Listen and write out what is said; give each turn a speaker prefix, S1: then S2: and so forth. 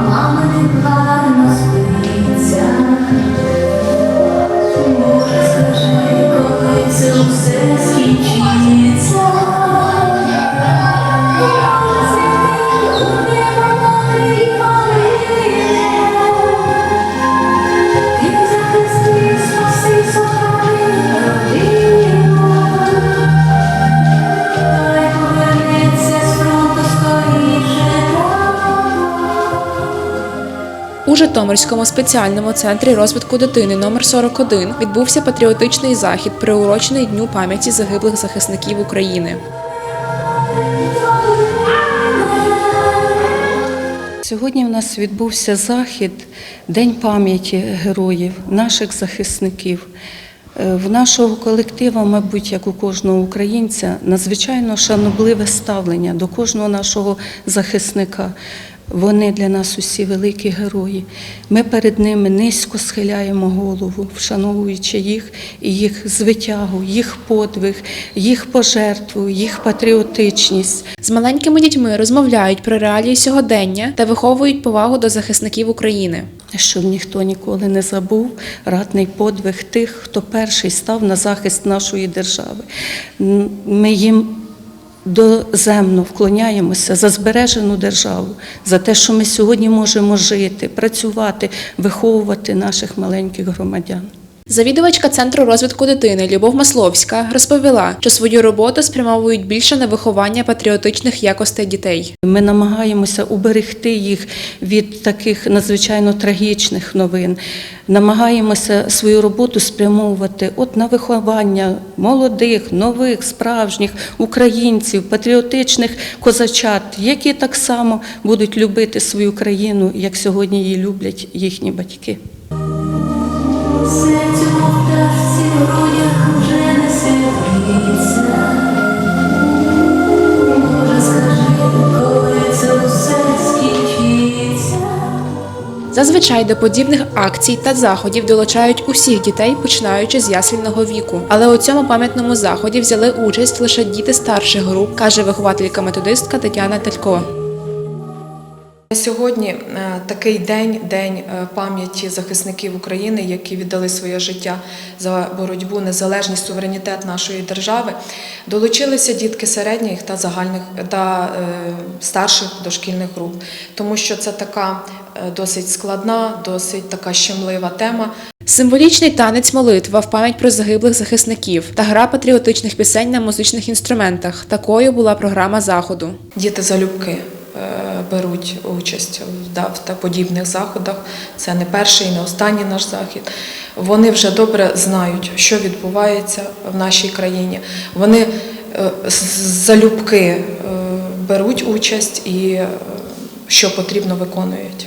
S1: маминих гарно спиться. У
S2: Житомирському спеціальному центрі розвитку дитини номер 41 відбувся патріотичний захід, приурочений Дню пам'яті загиблих захисників України.
S3: Сьогодні в нас відбувся захід День пам'яті героїв, наших захисників. Е, В нашого колективу, мабуть, як у кожного українця, надзвичайно шанобливе ставлення до кожного нашого захисника. Вони для нас усі великі герої. Ми перед ними низько схиляємо голову, вшановуючи їх і їх звитягу, їх подвиг, їх пожертву, їх патріотичність.
S2: З маленькими дітьми розмовляють про реалії сьогодення та виховують повагу до захисників України.
S3: щоб ніхто ніколи не забув ратний подвиг тих, хто перший став на захист нашої держави. Ми їм доземно вклоняємося за збережену державу, за те, що ми сьогодні можемо жити, працювати, виховувати наших маленьких громадян.
S2: Завідувачка центру розвитку дитини Любов Масловська розповіла, що свою роботу спрямовують більше на виховання патріотичних якостей дітей.
S3: Ми намагаємося уберегти їх від таких надзвичайно трагічних новин. Намагаємося свою роботу спрямовувати от на виховання молодих, нових, справжніх українців, патріотичних козачат, які так само будуть любити свою країну, як сьогодні її люблять їхні батьки.
S2: Зазвичай до подібних акцій та заходів долучають усіх дітей, починаючи з ясельного віку. Але у цьому пам'ятному заході взяли участь лише діти старших груп, каже вихователька-методистка Тетяна Талько.
S4: Сьогодні е, такий день, день е, пам'яті захисників України, які віддали своє життя за боротьбу, незалежність, суверенітет нашої держави. Долучилися дітки середніх та загальних та е, старших дошкільних груп, тому що це така досить складна, досить така щемлива тема.
S2: Символічний танець молитва в пам'ять про загиблих захисників та гра патріотичних пісень на музичних інструментах. Такою була програма заходу.
S4: Діти залюбки е, беруть участь в подібних заходах. Це не перший, і не останній наш захід. Вони вже добре знають, що відбувається в нашій країні. Вони е, залюбки е, беруть участь і е, що потрібно виконують.